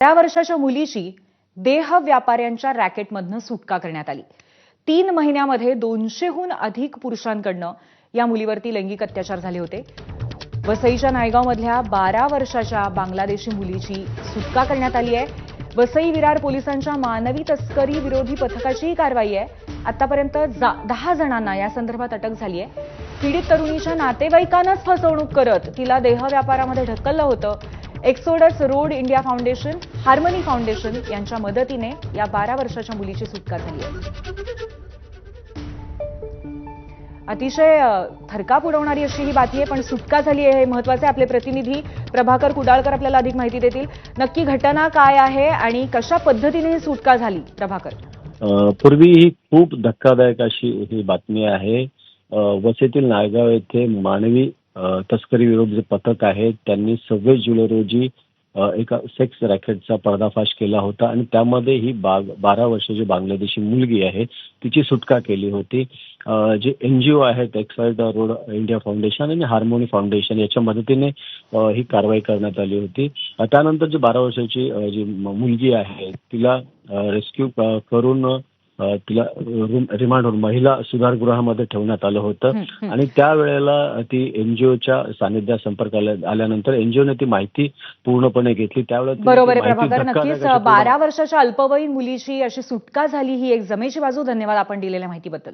त्या वर्षाच्या मुलीची देह व्यापाऱ्यांच्या रॅकेटमधनं सुटका करण्यात आली. तीन महिन्यामध्ये दोनशेहून अधिक पुरुषांकडनं या मुलीवरती लैंगिक अत्याचार झाले होते. वसईच्या नायगावमधल्या बारा वर्षाच्या बांगलादेशी मुलीची सुटका करण्यात आली आहे. वसई विरार पोलिसांच्या मानवी तस्करी विरोधी पथकाची ही कारवाई आहे. आतापर्यंत दहा जणांना या संदर्भात अटक झाली आहे. पीडित तरुणीच्या नातेवाईकांनाच फसवणूक करत तिला देह व्यापारामध्ये ढकललं होतं. Exodus Road India Foundation Harmony Foundation यांच्या मदतीने या बारा वर्षाच्या मुलीची सुटका झाली आहे. अतिशय थरका थरकाप उडवणारी अशी ही बातमी आहे पण सुटका झाली आहे हे महत्त्वाचे आपले प्रतिनिधी प्रभाकर कुडाळकर आपल्याला अधिक माहिती देतील. नक्की घटना काय आहे आणि कशा पद्धतीने ही सुटका झाली? प्रभाकर. पूर्वी ही खूप धक्कादायक अशी ही बातमी आहे. वसेतील नायगाव येथे मानवी तस्करी विरोधी जे पथक आहे त्यांनी सव्वीस जुलै रोजी एका सेक्स रॅकेटचा पर्दाफाश केला होता आणि त्यामध्ये ही बाग बारा वर्षाची बांगलादेशी मुलगी आहे तिची सुटका केली होती. जे एन जी ओ आहेत एक्साइड रोड इंडिया फाउंडेशन आणि हार्मोनी फाउंडेशन याच्या मदतीने ही कारवाई करण्यात आली होती. त्यानंतर जी बारा वर्षाची जी मुलगी आहे तिला रेस्क्यू करून तिला रूम रिमांडवर महिला सुधारगृहामध्ये ठेवण्यात आलं होतं. आणि त्यावेळेला ती एनजीओच्या सानिध्यात संपर्क आल्या- आल्यानंतर एनजीओने ती माहिती पूर्णपणे घेतली. त्यावेळेला बरोबर प्रभाकर. नक्कीच बारा वर्षाच्या अल्पवयीन मुलीची अशी सुटका झाली ही एक जमेची बाजू. धन्यवाद आपण दिलेल्या माहितीबद्दल.